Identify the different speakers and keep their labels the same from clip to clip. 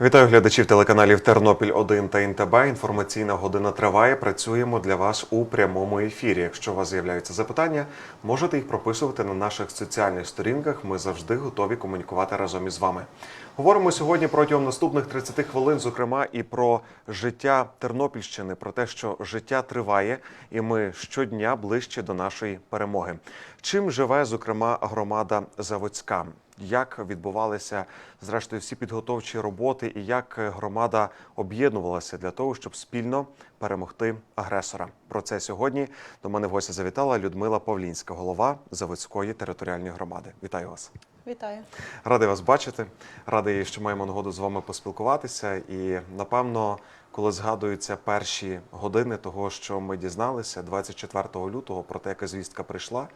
Speaker 1: Вітаю глядачів телеканалів Тернопіль 1 та НТБ. Інформаційна година триває. Працюємо для вас у прямому ефірі. Якщо у вас з'являються запитання, можете їх прописувати на наших соціальних сторінках. Ми завжди готові комунікувати разом із вами. Говоримо сьогодні протягом наступних 30 хвилин, зокрема, і про життя Тернопільщини, про те, що життя триває, і ми щодня ближче до нашої перемоги. Чим живе, зокрема, громада Заводська? Як відбувалися зрештою всі підготовчі роботи, і як громада об'єднувалася для того, щоб спільно перемогти агресора? Про це сьогодні до мене в гості завітала Людмила Павлінська, голова Заводської територіальної громади. Вітаю вас.
Speaker 2: Вітаю.
Speaker 1: Радий вас бачити. Радий, що маємо нагоду з вами поспілкуватися. І напевно, коли згадуються перші години того, що ми дізналися 24 лютого, про те, яка звістка прийшла,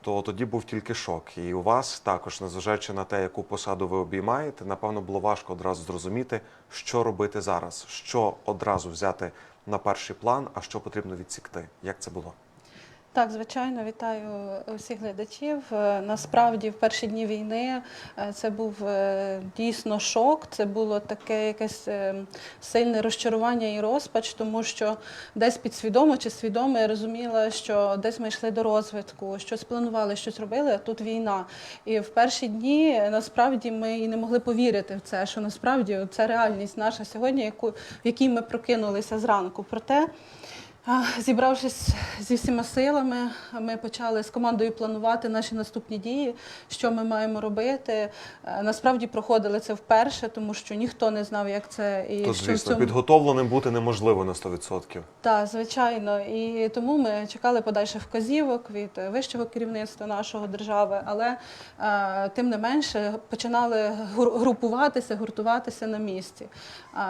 Speaker 1: то тоді був тільки шок. І у вас також, незважаючи на те, яку посаду ви обіймаєте, напевно, було важко одразу зрозуміти, що робити зараз, що одразу взяти на перший план, а що потрібно відсікти. Як це було?
Speaker 2: Так, звичайно, вітаю усіх глядачів. Е, Насправді, в перші дні війни е, це був е, дійсно шок. Це було таке якесь сильне розчарування і розпач, тому що десь підсвідомо чи свідомо я розуміла, що десь ми йшли до розвитку, щось планували, щось робили. А тут війна. І в перші дні насправді ми і не могли повірити в це, що насправді це реальність наша сьогодні, яку в якій ми прокинулися зранку. Проте. Зібравшись зі всіма силами, ми почали з командою планувати наші наступні дії, що ми маємо робити. Е, Насправді проходили це вперше, тому що ніхто не знав, як це і
Speaker 1: То,
Speaker 2: що в цьому
Speaker 1: підготовленим бути неможливо на 100%.
Speaker 2: так, звичайно. І тому ми чекали подальших вказівок від вищого керівництва нашого держави, але е, тим не менше починали групуватися, гуртуватися на місці.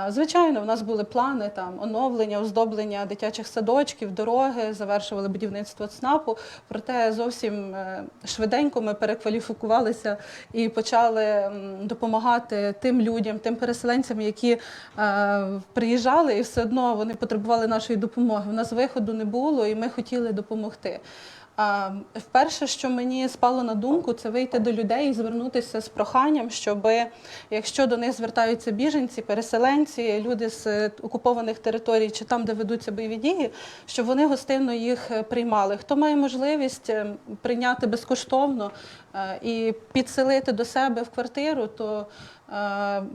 Speaker 2: Звичайно, в нас були плани там оновлення, оздоблення дитячих садочків, дороги, завершували будівництво ЦНАПу. Проте зовсім е, швиденько ми перекваліфікувалися і почали допомагати тим людям, тим переселенцям, які е, приїжджали, і все одно вони потребували нашої допомоги. У нас виходу не було, і ми хотіли допомогти. Вперше, що мені спало на думку, це вийти до людей і звернутися з проханням, щоб якщо до них звертаються біженці, переселенці, люди з е, окупованих територій чи там, де ведуться бойові дії, щоб вони гостинно їх е, приймали. Хто має можливість е, прийняти безкоштовно і підселити до себе в квартиру, то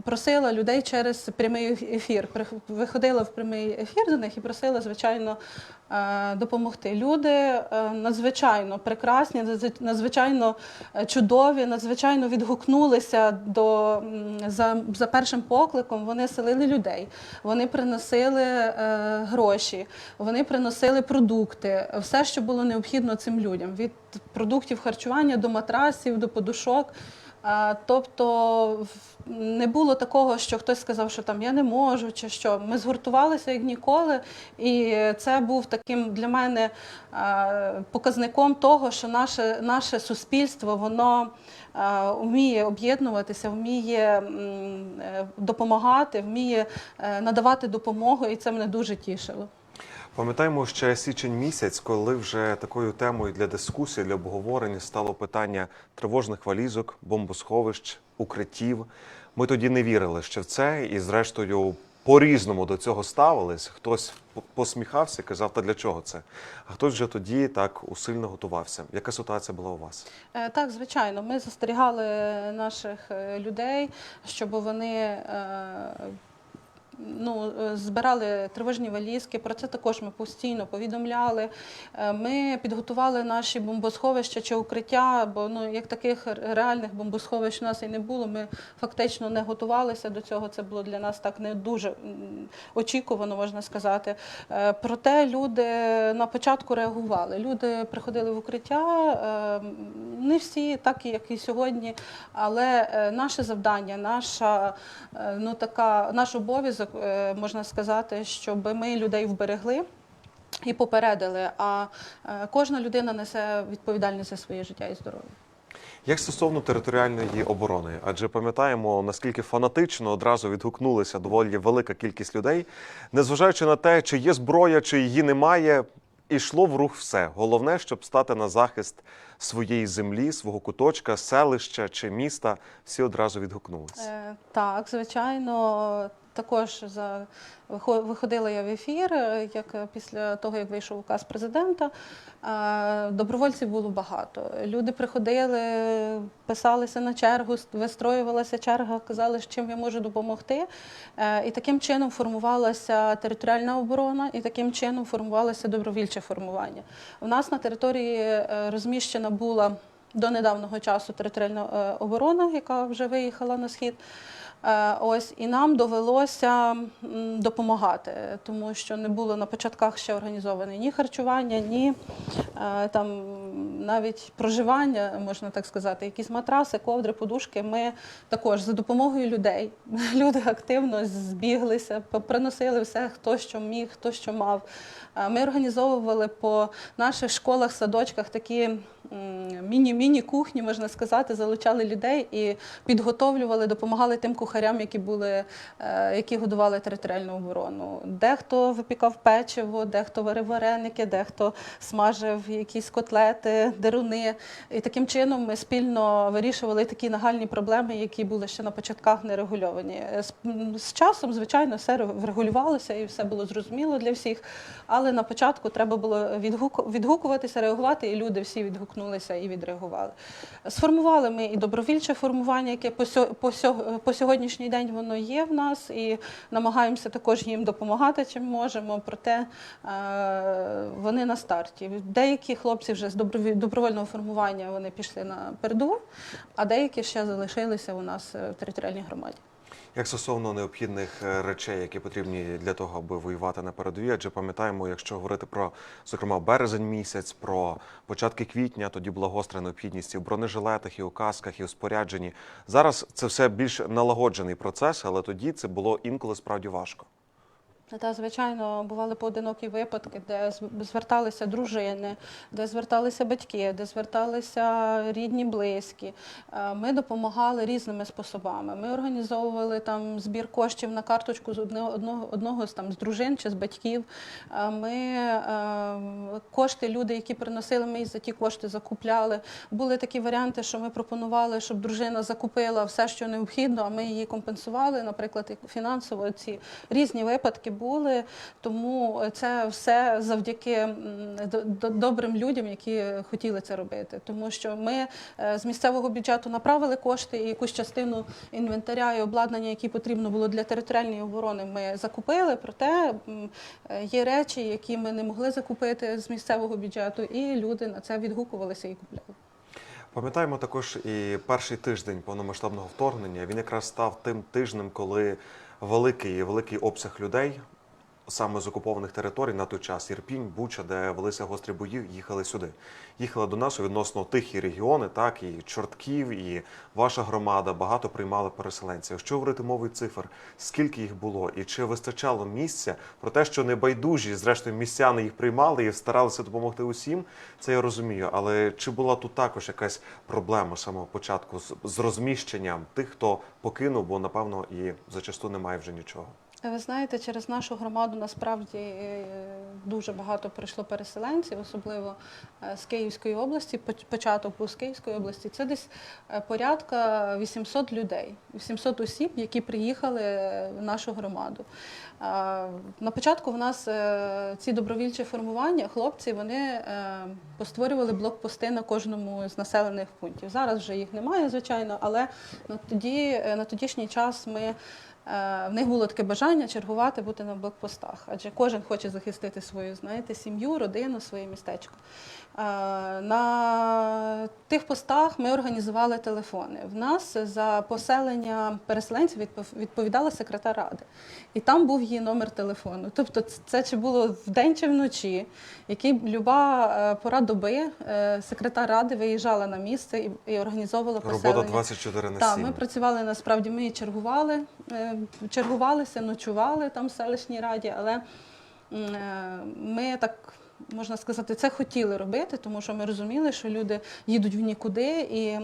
Speaker 2: просила людей через прямий ефір. Виходила в прямий ефір до них і просила, звичайно, е, допомогти. Люди е, надзвичайно прекрасні, надзвич- надзвичайно е, чудові, надзвичайно відгукнулися до за, за першим покликом. Вони селили людей, вони приносили е, гроші, вони приносили продукти, все, що було необхідно цим людям, від продуктів харчування до матрасів, до подушок. Тобто не було такого, що хтось сказав, що там я не можу, чи що. Ми згуртувалися як ніколи, і це був таким для мене показником того, що наше, наше суспільство воно вміє об'єднуватися, вміє е, допомагати, вміє е, надавати допомогу, і це мене дуже тішило.
Speaker 1: Пам'ятаємо ще січень місяць, коли вже такою темою для дискусії, для обговорення стало питання тривожних валізок, бомбосховищ, укриттів. Ми тоді не вірили ще в це, і зрештою по-різному до цього ставились. Хтось по- посміхався, казав, та для чого це? А хтось вже тоді так усильно готувався. Яка ситуація була у вас?
Speaker 2: Е, Так, звичайно, ми застерігали наших е, людей, щоб вони е, ну, е, збирали тривожні валізки. Про це також ми постійно повідомляли. Е, Ми підготували наші бомбосховища чи укриття, бо ну, як таких реальних бомбосховищ у нас і не було. Ми фактично не готувалися до цього. Це було для нас так не дуже очікувано, можна сказати. Е, Проте люди на початку реагували. Люди приходили в укриття, не всі, так як і сьогодні. Але наше завдання, наша ну така наш обов'язок, можна сказати, щоб ми людей вберегли. І попередили, а е, кожна людина несе відповідальність за своє життя і здоров'я.
Speaker 1: Як стосовно територіальної оборони, адже пам'ятаємо, наскільки фанатично одразу відгукнулися доволі велика кількість людей, незважаючи на те, чи є зброя, чи її немає. ішло в рух все. Головне, щоб стати на захист своєї землі, свого куточка, селища чи міста. Всі одразу відгукнулися.
Speaker 2: Е, Так, звичайно, також за виходила я в ефір, е, як е, після того, як вийшов указ президента. Добровольців було багато. Люди приходили, писалися на чергу, вистроювалася черга, казали, з чим я можу допомогти. Е, І таким чином формувалася територіальна оборона, і таким чином формувалося добровільче формування. У нас на території розміщена була до недавнього часу територіальна оборона, яка вже виїхала на схід. Е, Ось і нам довелося допомагати, тому що не було на початках ще організоване ні харчування, ні е, там навіть проживання, можна так сказати, якісь матраси, ковдри, подушки. Ми також за допомогою людей. Люди активно збіглися, приносили все, хто що міг, хто що мав. Ми організовували по наших школах, садочках такі міні-міні кухні, можна сказати, залучали людей і підготовлювали, допомагали тим кухарям, які були, е, які годували територіальну оборону. Дехто випікав печиво, дехто варив вареники, дехто смажив якісь котлети, деруни. І таким чином ми спільно вирішували такі нагальні проблеми, які були ще на початках не регульовані. З часом, звичайно, все врегулювалося і все було зрозуміло для всіх. Але на початку треба було відгуку- відгукуватися, реагувати, і люди всі відгукнулися і відреагували. Сформували ми і добровільче формування, яке по, сьо- по, сьо- по сьогоднішній день воно є в нас, і намагаємося також їм допомагати, чим можемо. Проте е, вони на старті. Деякі хлопці вже з добровольного формування вони пішли на передову, а деякі ще залишилися у нас е, в територіальній громаді.
Speaker 1: Як стосовно необхідних е, речей, які потрібні для того, аби воювати на передовій, адже пам'ятаємо, якщо говорити про зокрема березень місяць, про початки квітня, тоді була гостра необхідність і в бронежилетах, і у касках, і у спорядженні. Зараз це все більш налагоджений процес, але тоді це було інколи справді важко.
Speaker 2: Та, звичайно, бували поодинокі випадки, де зверталися дружини, де зверталися батьки, де зверталися рідні, близькі. Е, Ми допомагали різними способами. Ми організовували там збір коштів на карточку з одного, одного, з там з дружин чи з батьків. Е, Ми е, кошти, люди, які приносили, ми за ті кошти закупляли. Були такі варіанти, що ми пропонували, щоб дружина закупила все, що необхідно, а ми її компенсували, наприклад, фінансово. Ці різні випадки були. Тому це все завдяки добрим людям, які хотіли це робити. Тому що ми е, з місцевого бюджету направили кошти і якусь частину інвентаря і обладнання, які потрібно було для територіальної оборони, ми закупили. Проте е, є речі, які ми не могли закупити з місцевого бюджету, і люди на це відгукувалися і купляли.
Speaker 1: Пам'ятаємо також і перший тиждень повномасштабного вторгнення. Він якраз став тим тижнем, коли великий великий обсяг людей. Саме з окупованих територій на той час Ірпінь, Буча, де велися гострі бої, їхали сюди. Їхали до нас у відносно тихі регіони, так і Чортків, і ваша громада багато приймали переселенців. Якщо говорити мовою цифр, скільки їх було, і чи вистачало місця про те, що небайдужі, зрештою, містяни їх приймали і старалися допомогти усім, це я розумію. Але чи була тут також якась проблема самого початку з розміщенням тих, хто покинув, бо напевно і зачасту немає вже нічого.
Speaker 2: Ви знаєте, через нашу громаду насправді е, дуже багато прийшло переселенців, особливо е, з Київської області. Початок був з Київської області. Це десь е, порядка 800 людей, 800 осіб, які приїхали в нашу громаду. Е, На початку в нас е, ці добровільчі формування, хлопці, вони е, постворювали блокпости на кожному з населених пунктів. Зараз вже їх немає, звичайно, але на тоді е, на тодішній час ми. Е, В них було таке бажання чергувати, бути на блокпостах, адже кожен хоче захистити свою, знаєте, сім'ю, родину, своє містечко. Е, На тих постах ми організували телефони. В нас за поселення переселенців відпов- відповідала секретар ради, і там був її номер телефону. Тобто, це чи було вдень чи вночі, який люба е, пора доби е, секретар ради виїжджала на місце і, і організовувала поселення.
Speaker 1: Робота 24 на
Speaker 2: Так, ми працювали насправді. Ми чергували, чергувалися, ночували там в селищній раді, але ми так. Можна сказати, це хотіли робити, тому що ми розуміли, що люди їдуть в нікуди, і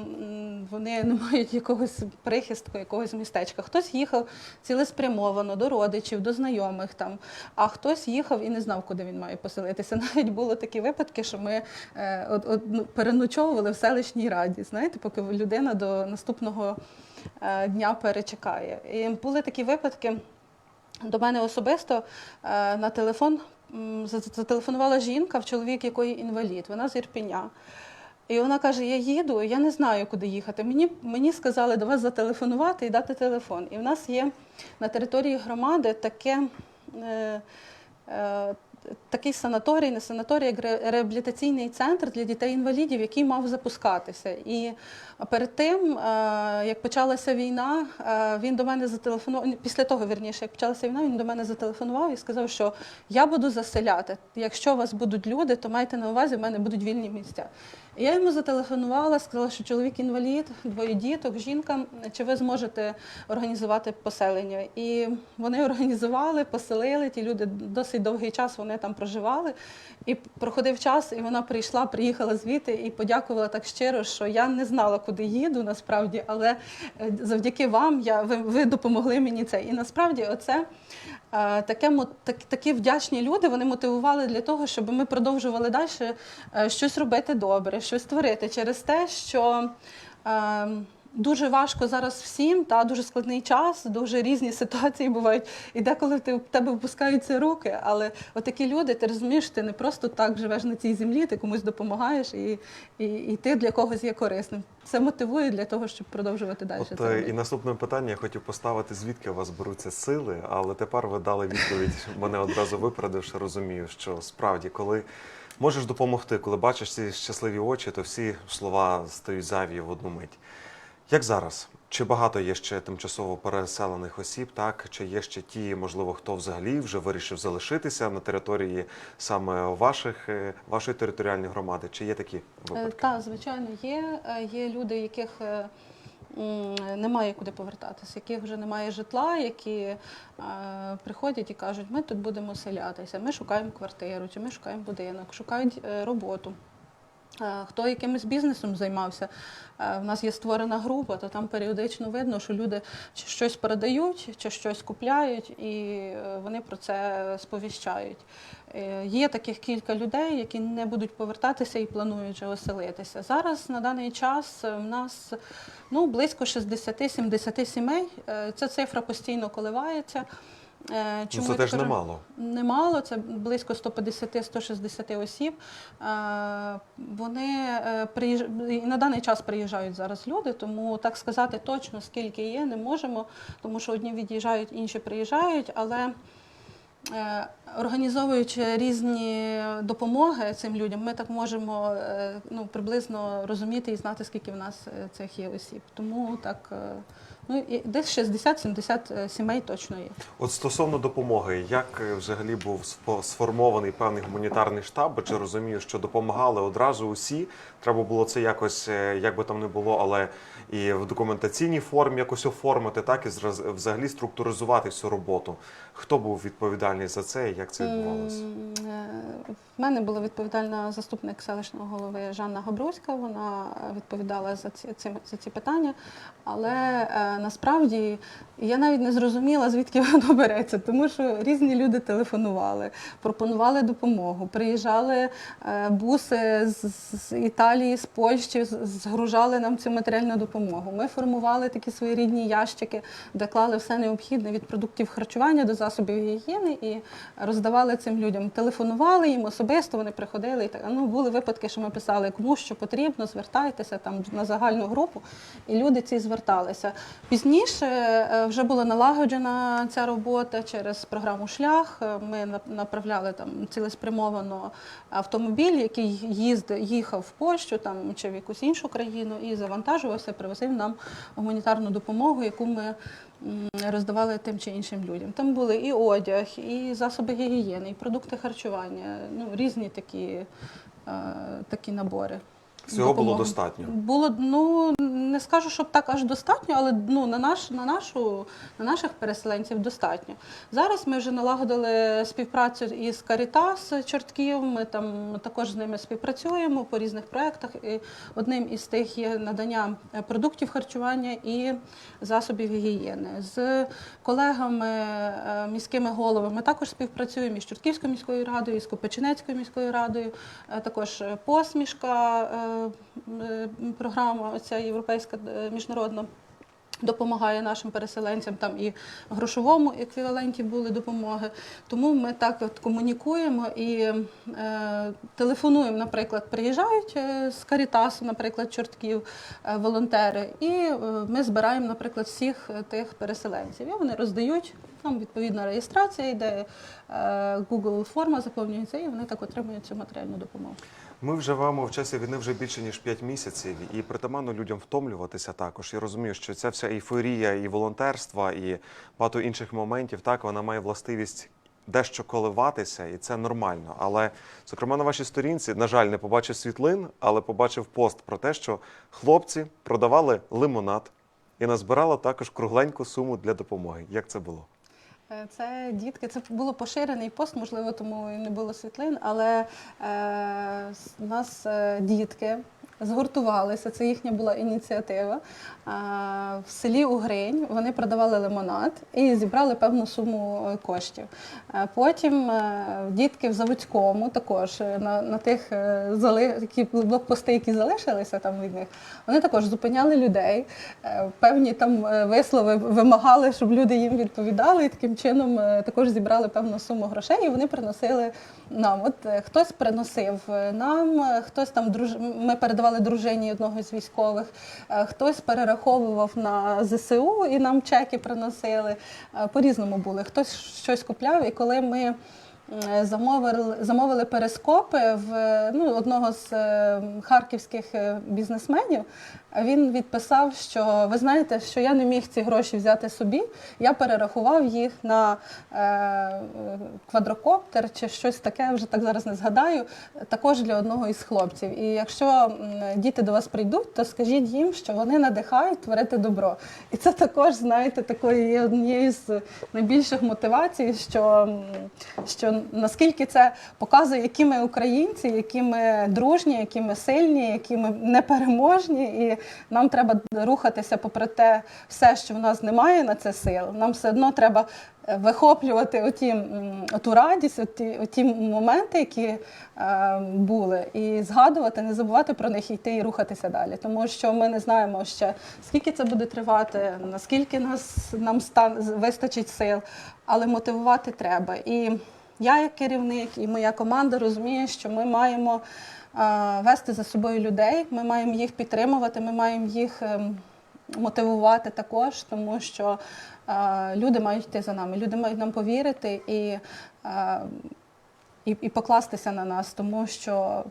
Speaker 2: вони не мають якогось прихистку, якогось містечка. Хтось їхав цілеспрямовано до родичів, до знайомих там, а хтось їхав і не знав, куди він має поселитися. Навіть було такі випадки, що ми е, от, от, ну, переночовували в селищній раді, знаєте, поки людина до наступного е, дня перечекає. І були такі випадки. До мене особисто е, на телефон зателефонувала жінка, в чоловік якої інвалід. Вона з Ірпеня. І вона каже: Я їду, я не знаю, куди їхати. Мені, мені сказали до вас зателефонувати і дати телефон. І в нас є на території громади таке. Е, е, Такий санаторій, не санаторій, як реабілітаційний центр для дітей-інвалідів, який мав запускатися. І перед тим, е, як почалася війна, е, він до мене зателефонував. Після того, вірніше, як почалася війна, він до мене зателефонував і сказав, що я буду заселяти. Якщо у вас будуть люди, то майте на увазі, в мене будуть вільні місця. І я йому зателефонувала, сказала, що чоловік інвалід, двоє діток, жінка. Чи ви зможете організувати поселення? І вони організували, поселили. Ті люди досить довгий час вони там проживали. І проходив час, і вона прийшла, приїхала звідти і подякувала так щиро, що я не знала, куди їду насправді, але е, завдяки вам я ви, ви допомогли мені це. І насправді, оце. Е, Таке, так, такі вдячні люди вони мотивували для того, щоб ми продовжували далі е, щось робити добре, щось творити через те, що е, дуже важко зараз всім, та дуже складний час, дуже різні ситуації бувають. І деколи ти, в тебе впускаються руки, але отакі люди, ти розумієш, ти не просто так живеш на цій землі, ти комусь допомагаєш, і, і, і ти для когось є корисним. Це мотивує для того, щоб продовжувати далі.
Speaker 1: От
Speaker 2: це
Speaker 1: е, і наступне питання я хотів поставити, звідки у вас беруться сили, але тепер ви дали відповідь. Мене одразу виправдавши, розумію, що справді, коли можеш допомогти, коли бачиш ці щасливі очі, то всі слова стають зайві в одну мить. Як зараз? Чи багато є ще тимчасово переселених осіб, так? Чи є ще ті, можливо, хто взагалі вже вирішив залишитися на території саме ваших, е, вашої територіальної громади? Чи є такі випадки?
Speaker 2: Так, звичайно, є. Е, Є люди, яких е, немає куди повертатися, яких вже немає житла, які е, приходять і кажуть, ми тут будемо селятися, ми шукаємо квартиру, чи ми шукаємо будинок, шукають е, роботу. Е, Хто якимось бізнесом займався, е, в нас є створена група, то там періодично видно, що люди чи щось продають, чи щось купляють, і е, вони про це сповіщають. Є таких кілька людей, які не будуть повертатися і планують вже оселитися. Зараз на даний час в нас ну, близько 60-70 сімей. Ця цифра постійно коливається. Е,
Speaker 1: Ну,
Speaker 2: чому
Speaker 1: це теж
Speaker 2: кажу?
Speaker 1: немало.
Speaker 2: Немало, це близько 150-160 осіб. Е, Вони е, приїж... на даний час приїжджають зараз люди, тому так сказати точно скільки є, не можемо, тому що одні від'їжджають, інші приїжджають, але. Організовуючи різні допомоги цим людям, ми так можемо ну, приблизно розуміти і знати, скільки в нас цих є осіб. Тому так, ну, і десь 60-70 сімей точно є.
Speaker 1: От стосовно допомоги, як е, взагалі був сформований певний гуманітарний штаб, бо чи розумію, що допомагали одразу усі. Треба було це якось, е, як би там не було, але і в документаційній формі якось оформити, так і взагалі структуризувати всю роботу. Хто був відповідальний за це і як це відбувалося?
Speaker 2: Е, мене була відповідальна заступник селищного голови Жанна Габруська. Вона відповідала за ці, ці, за ці питання. Але е, насправді я навіть не зрозуміла, звідки воно береться, тому що різні люди телефонували, пропонували допомогу. Приїжджали е, буси з, з Італії, з Польщі, згружали нам цю матеріальну допомогу. Ми формували такі свої рідні ящики, де клали все необхідне від продуктів харчування до засобів гігієни і роздавали цим людям. Телефонували їм особисто, вони приходили і так. Ну, були випадки, що ми писали, кому що потрібно, звертайтеся там на загальну групу, і люди ці зверталися. Пізніше е, вже була налагоджена ця робота через програму Шлях. Е, Ми направляли там цілеспрямовано автомобіль, який їзд, їхав в Польщу там чи в якусь іншу країну і завантажувався, привозив нам гуманітарну допомогу, яку ми роздавали тим чи іншим людям. Там були і одяг, і засоби гігієни, і продукти харчування, ну різні такі, е, такі набори.
Speaker 1: Всього було достатньо.
Speaker 2: Було ну не скажу, щоб так аж достатньо, але ну, на, наш, на, нашу, на наших переселенців достатньо. Зараз ми вже налагодили співпрацю із Caritas Чортків. Ми там також з ними співпрацюємо по різних проєктах. І одним із тих є надання продуктів харчування і засобів гігієни. З колегами, е, міськими головами також співпрацюємо із Чортківською міською радою, з Копичинецькою міською радою. Е, Також посмішка, е, програма оця європейська е, міжнародна. Допомагає нашим переселенцям там і грошовому еквіваленті були допомоги. Тому ми так от комунікуємо і е, телефонуємо, наприклад, приїжджають е, з Карітасу, наприклад, чортків е, волонтери, і е, ми збираємо, наприклад, всіх е, тих переселенців. І вони роздають. Там відповідна реєстрація йде, е, Google форма заповнюється, і вони так отримують цю матеріальну допомогу.
Speaker 1: Ми вживаємо в часі війни вже більше ніж 5 місяців, і притаманно людям втомлюватися також. Я розумію, що ця вся ейфорія і волонтерства, і багато інших моментів, так вона має властивість дещо коливатися, і це нормально. Але, зокрема, на вашій сторінці, на жаль, не побачив світлин, але побачив пост про те, що хлопці продавали лимонад і назбирали також кругленьку суму для допомоги. Як це було?
Speaker 2: Е, Це дітки, це було поширений пост, можливо, тому і не було світлин, але е, нас е, дітки згуртувалися, це їхня була ініціатива. В селі Угринь вони продавали лимонад і зібрали певну суму е, коштів. Потім е, дітки в Заводському також е, на, на тих які блокпости, які залишилися там від них, вони також зупиняли людей. Певні там вислови вимагали, щоб люди їм відповідали, і таким чином також зібрали певну суму грошей, і вони приносили нам. От хтось приносив нам, хтось там друж... ми передавали дружині одного з військових, е, хтось перераховував на ЗСУ і нам чеки приносили. Е, По-різному були. Хтось щось купляв, і коли ми. Замовили, замовили перископи в е, ну, одного з харківських бізнесменів. Він відписав, що ви знаєте, що я не міг ці гроші взяти собі. Я перерахував їх на е, квадрокоптер чи щось таке, вже так зараз не згадаю. Також для одного із хлопців. І якщо діти до вас прийдуть, то скажіть їм, що вони надихають творити добро. І це також, знаєте, такою є однією з найбільших мотивацій, що, що наскільки це показує, які ми українці, які ми дружні, які ми сильні, які ми непереможні, і нам треба рухатися попри те все, що в нас немає на це сил. Нам все одно треба е, вихоплювати оті, оту радість, оті, оті моменти, які е, були, і згадувати, не забувати про них йти і рухатися далі. Тому що ми не знаємо ще, скільки це буде тривати, наскільки нас нам стан вистачить сил, але мотивувати треба. І я, як керівник, і моя команда розуміє, що ми маємо вести за собою людей, ми маємо їх підтримувати, ми маємо їх. ем, мотивувати також, тому що е, люди мають йти за нами, люди мають нам повірити і, е, і, і покластися на нас, тому що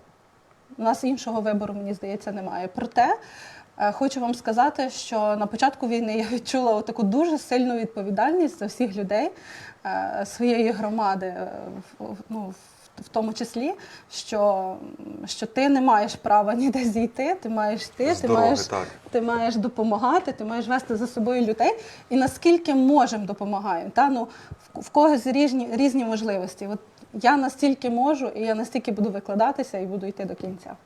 Speaker 2: у нас іншого вибору, мені здається, немає. Проте е, хочу вам сказати, що на початку війни я відчула таку дуже сильну відповідальність за всіх людей своєї громади, ну, в- тому числі, що, що ти не маєш права ніде зійти, ти маєш йти, ти маєш
Speaker 1: так.
Speaker 2: ти маєш допомагати, ти маєш вести за собою людей, і наскільки можемо допомагаємо. Та? Ну, в, в когось різні, різні можливості. От я настільки можу, і я настільки буду викладатися і буду йти до кінця.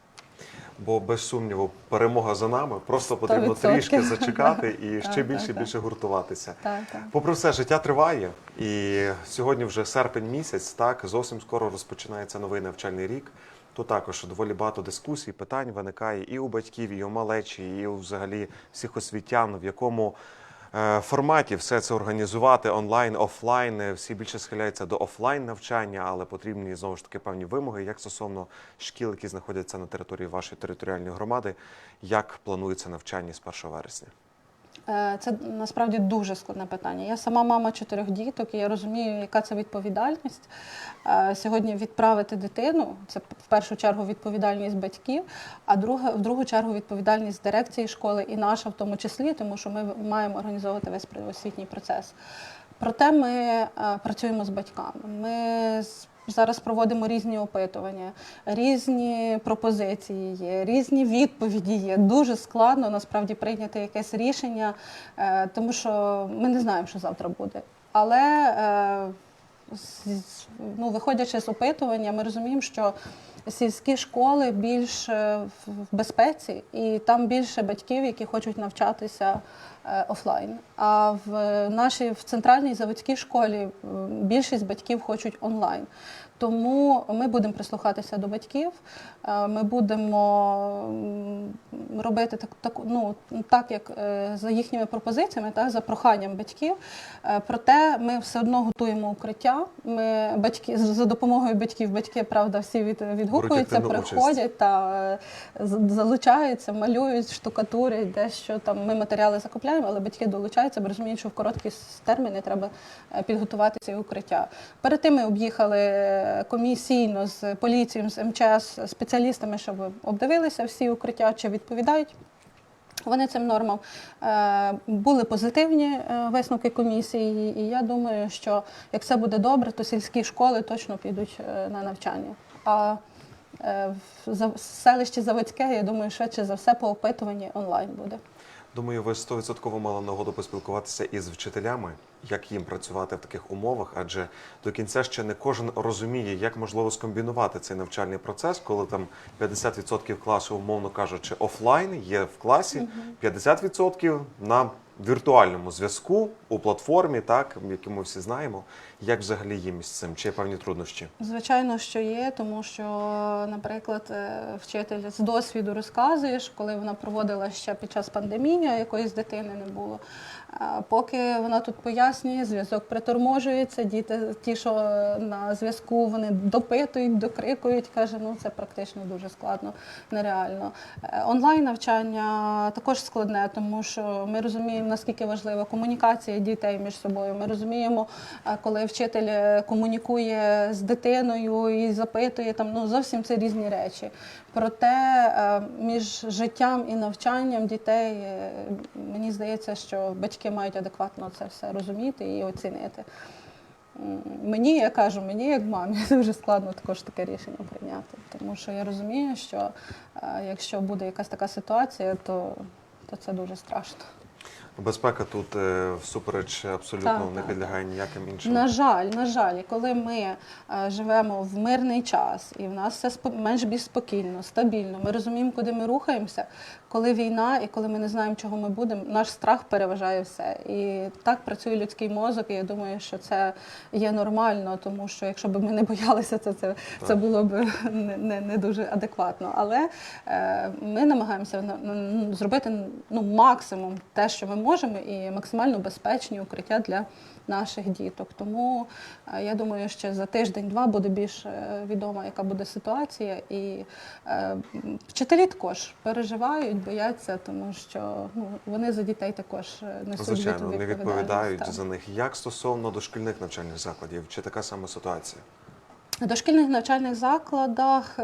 Speaker 1: Бо без сумніву, перемога за нами. Просто потрібно
Speaker 2: 100%.
Speaker 1: трішки зачекати і ще
Speaker 2: так,
Speaker 1: більше
Speaker 2: так.
Speaker 1: більше гуртуватися.
Speaker 2: Так, так.
Speaker 1: Попри все, життя триває, і сьогодні вже серпень місяць. Так зовсім скоро розпочинається новий навчальний рік. Тут також доволі багато дискусій, питань виникає і у батьків, і у малечі, і у взагалі всіх освітян, в якому форматі все це організувати онлайн, офлайн. Е, Всі більше схиляються до офлайн навчання, але потрібні знову ж таки певні вимоги, як стосовно шкіл, які знаходяться на території вашої територіальної громади, як планується навчання з 1 вересня.
Speaker 2: Е, Це насправді дуже складне питання. Я сама мама чотирьох діток, і я розумію, яка це відповідальність. Е, Сьогодні відправити дитину це в першу чергу відповідальність батьків, а в другу чергу відповідальність дирекції школи і наша в тому числі, тому що ми маємо організовувати весь освітній процес. Проте ми е, працюємо з батьками. Ми зараз проводимо різні опитування, різні пропозиції є, різні відповіді є. Дуже складно насправді прийняти якесь рішення, е, тому що ми не знаємо, що завтра буде. Але е, ну, виходячи з опитування, ми розуміємо, що сільські школи більш е, в безпеці, і там більше батьків, які хочуть навчатися е, офлайн. А в нашій в центральній заводській школі більшість батьків хочуть онлайн. Тому ми будемо прислухатися до батьків, е, ми будемо робити так, так, ну, так як е, за їхніми пропозиціями, так, за проханням батьків. Е, Проте ми все одно готуємо укриття. Ми батьки за допомогою батьків, батьки, правда, всі від, відгукуються, приходять та залучаються, малюють, штукатурять, дещо там ми матеріали закупляємо, але батьки долучаються, бо розуміють, що в короткі терміни треба е, підготувати ці укриття. Перед тим ми об'їхали комісійно з поліцією, з МЧС, спеціалістами, щоб обдивилися всі укриття, чи відповідають. Вони цим нормам Е, були позитивні е, висновки комісії, і я думаю, що як все буде добре, то сільські школи точно підуть е, на навчання. А в селищі Заводське, я думаю, швидше за все по опитуванні онлайн буде.
Speaker 1: Думаю, ви 100% мали нагоду поспілкуватися із вчителями, як їм працювати в таких умовах, адже до кінця ще не кожен розуміє, як можливо скомбінувати цей навчальний процес, коли там 50% класу, умовно кажучи, офлайн є в класі, 50% на віртуальному зв'язку у платформі, так яку ми всі знаємо. Як взагалі їм із цим? Чи є певні труднощі?
Speaker 2: Звичайно, що є, тому що, наприклад, е, вчитель з досвіду розказуєш, коли вона проводила ще під час пандемії, якоїсь дитини не було. Поки вона тут пояснює, зв'язок приторможується, діти, ті, що на зв'язку, вони допитують, докрикують, каже, ну це практично дуже складно, нереально. Е, Онлайн навчання також складне, тому що ми розуміємо, наскільки важлива комунікація дітей між собою. Ми розуміємо, е, коли вчитель е, комунікує з дитиною і запитує там, ну зовсім це різні речі. Проте е, між життям і навчанням дітей е, мені здається, що батьки мають адекватно це все розуміти і оцінити. Мені, я кажу, мені як мамі дуже складно також таке рішення прийняти, тому що я розумію, що е, якщо буде якась така ситуація, то, то це дуже страшно.
Speaker 1: Безпека тут е, всупереч абсолютно
Speaker 2: Так,
Speaker 1: не підлягає ніяким іншим.
Speaker 2: На жаль, на жаль, коли ми е, живемо в мирний час, і в нас все менш більш спокійно, стабільно, ми розуміємо, куди ми рухаємося. Коли війна і коли ми не знаємо, чого ми будемо, наш страх переважає все. І так працює людський мозок. І я думаю, що це є нормально, тому що якщо б ми не боялися, це, це, це було б не, не, не дуже адекватно. Але е, ми намагаємося на- на- зробити ну, максимум те, що ми можемо, і максимально безпечні укриття для наших діток. Тому е, я думаю, що за тиждень-два буде більш е, відома, яка буде ситуація. І е, вчителі також переживають, бояться, тому що ну, вони за дітей також е, несуть
Speaker 1: Звичайно, вони відповідають
Speaker 2: Так.
Speaker 1: за них. Як стосовно дошкільних навчальних закладів, чи така сама ситуація?
Speaker 2: В дошкільних навчальних закладах е,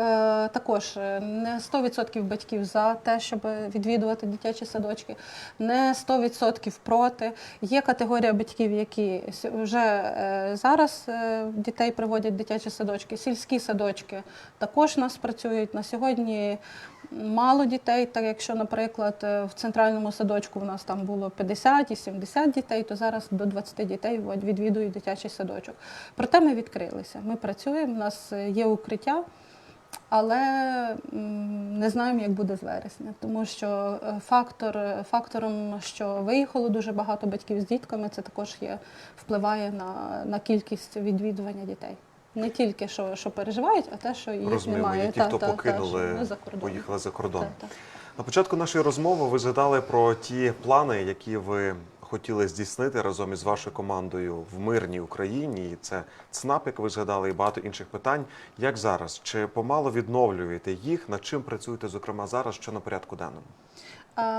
Speaker 2: також е, не 100% батьків за те, щоб відвідувати дитячі садочки, не 100% проти. Є категорія батьків, які вже е, зараз е, дітей приводять в дитячі садочки. Сільські садочки також у нас працюють. На сьогодні мало дітей, так якщо, наприклад, е, в центральному садочку в нас там було 50 і 70 дітей, то зараз до 20 дітей відвідують дитячий садочок. Проте ми відкрилися. Ми працюємо, у нас е, є укриття. Але не знаємо, як буде з вересня, тому що е, фактор, фактором, що виїхало дуже багато батьків з дітками, це також є, впливає на, на кількість відвідування дітей. Не тільки що, що переживають, а те, що їх
Speaker 1: Розуміємо,
Speaker 2: немає.
Speaker 1: є ті,
Speaker 2: Та,
Speaker 1: хто
Speaker 2: та, та,
Speaker 1: покинули,
Speaker 2: що за кордоном.
Speaker 1: поїхали за кордон.
Speaker 2: Так, так.
Speaker 1: На початку нашої розмови ви згадали про ті плани, які ви хотіли здійснити разом із вашою командою в мирній Україні. І це ЦНАП, як ви згадали, і багато інших питань. Як зараз? Чи помало відновлюєте їх? Над чим працюєте, зокрема зараз, що на порядку денному?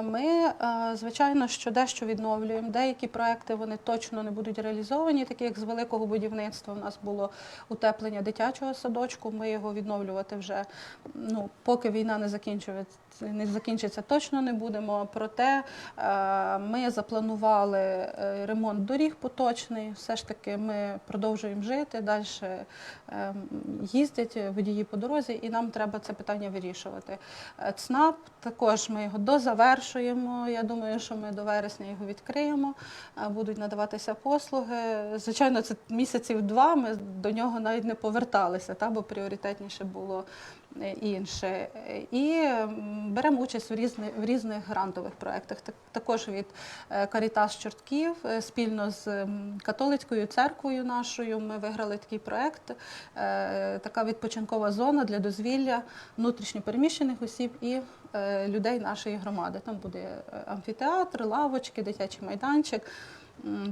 Speaker 2: Ми, е, звичайно, що дещо відновлюємо. Деякі проекти вони точно не будуть реалізовані, такі як з великого будівництва. У нас було утеплення дитячого садочку. Ми його відновлювати вже ну, поки війна не закінчується. Не закінчиться, точно не будемо. Проте е, ми запланували е, ремонт доріг поточний. Все ж таки, ми продовжуємо жити. Далі їздять водії по дорозі, і нам треба це питання вирішувати. ЦНАП також ми його дозавершуємо. Я думаю, що ми до вересня його відкриємо. е, Будуть надаватися послуги. Звичайно, це місяців два. Ми до нього навіть не поверталися, та бо пріоритетніше було е, інше. І беремо участь в різних в різних грантових проєктах. Також від Карітас Чортків е, спільно з католицькою церквою нашою. Ми виграли такий проєкт. Така відпочинкова зона для дозвілля внутрішньопереміщених осіб і людей нашої громади. Там буде е, амфітеатр, лавочки, дитячий майданчик.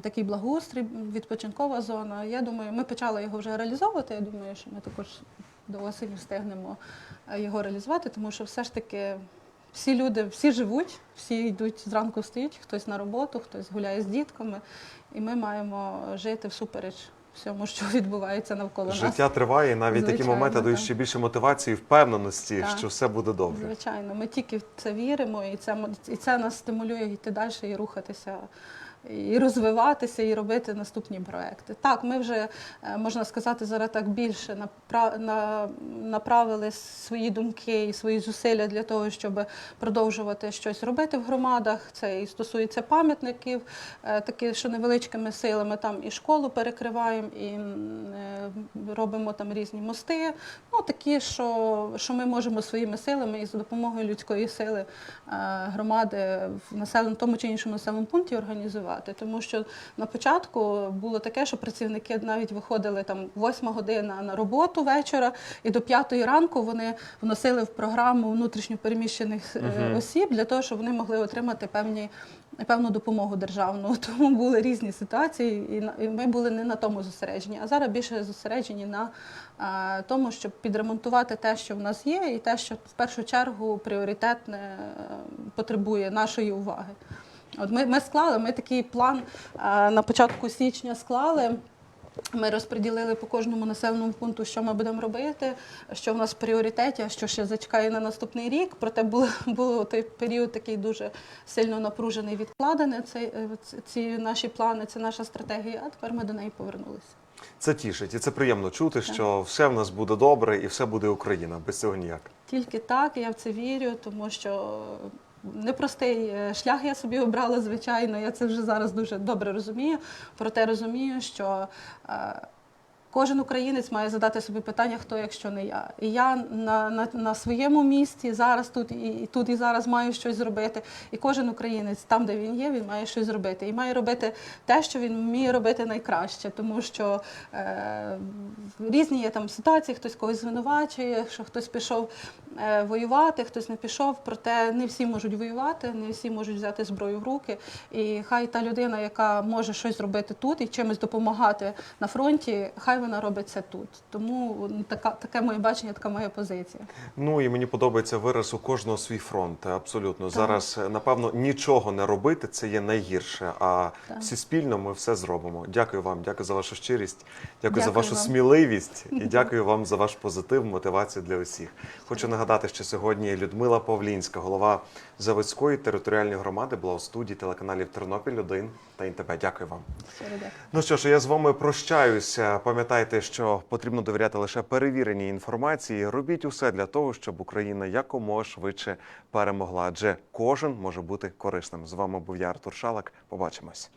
Speaker 2: Такий благоустрій, відпочинкова зона. Я думаю, ми почали його вже реалізовувати. Я думаю, що ми також до осені встигнемо е, його реалізувати, тому що все ж таки всі люди, всі живуть, всі йдуть зранку встають, хтось на роботу, хтось гуляє з дітками, і ми маємо жити всупереч всьому, що відбувається навколо нас.
Speaker 1: Життя триває, і навіть такі моменти дають ще більше мотивації, впевненості,
Speaker 2: Так.
Speaker 1: що все буде добре.
Speaker 2: Звичайно, ми тільки в це віримо, і це, і це нас стимулює йти далі і рухатися, і розвиватися, і робити наступні проекти. Так, ми вже, е, можна сказати, зараз так більше на- направили свої думки і свої зусилля для того, щоб продовжувати щось робити в громадах. Це і стосується пам'ятників, е, такі, що невеличкими силами там і школу перекриваємо, і е, робимо там різні мости. Ну, такі, що, що ми можемо своїми силами і за допомогою людської сили е, громади в населеному тому чи іншому населеному пункті організувати. Тому що на початку було таке, що працівники навіть виходили там 8 година на роботу вечора, і до 5 ранку вони вносили в програму внутрішньопереміщених
Speaker 1: Мгм.
Speaker 2: осіб для того, щоб вони могли отримати певні. Певну допомогу державну, тому були різні ситуації, і ми були не на тому зосереджені. А зараз більше зосереджені на е, тому, щоб підремонтувати те, що в нас є, і те, що в першу чергу пріоритетне е, потребує нашої уваги. От ми, ми склали, ми такий план е, на початку січня склали. Ми розподілили по кожному населеному пункту, що ми будемо робити, що в нас в пріоритеті, а що ще зачекає на наступний рік. Проте було, було той період такий дуже сильно напружений, відкладений. Цей, е, ці наші плани, це наша стратегія, а тепер ми до неї повернулися.
Speaker 1: Це тішить, і це приємно чути, що все в нас буде добре і все буде Україна. Без цього ніяк.
Speaker 2: Тільки так, я в це вірю, тому що непростий е, шлях я собі обрала, звичайно. Я це вже зараз дуже добре розумію. Проте розумію, що е, кожен українець має задати собі питання, хто, якщо не я. І я на, на, на своєму місці зараз тут і, і тут і зараз маю щось зробити. І кожен українець, там, де він є, він має щось зробити. І має робити те, що він вміє робити найкраще, тому що е, різні є там ситуації, хтось когось звинувачує, що хтось пішов е, воювати, хтось не пішов. Проте не всі можуть воювати, не всі можуть взяти зброю в руки. І хай та людина, яка може щось зробити тут і чимось допомагати на фронті, хай вона робить це тут. Тому така, таке моє бачення, така моя позиція.
Speaker 1: Ну і мені подобається вираз у кожного свій фронт. Абсолютно зараз, е, напевно, нічого не робити це є найгірше. А
Speaker 2: Так.
Speaker 1: всі спільно ми все зробимо. Дякую вам, дякую за вашу щирість, дякую, за вашу
Speaker 2: вам.
Speaker 1: сміливість і дякую вам за ваш позитив, мотивацію для усіх. Хочу нагадати, що сьогодні Людмила Павлінська, голова заводської територіальної громади, була у студії телеканалів Тернопіль 1 та НТБ. Дякую вам.
Speaker 2: Дякую.
Speaker 1: Ну що ж, я з вами прощаюся. Пам'ятайте, що потрібно довіряти лише перевіреній інформації. Робіть усе для того, щоб Україна якомога швидше перемогла. Адже кожен може бути корисним. З вами був я, Артур Шалак. Побачимось.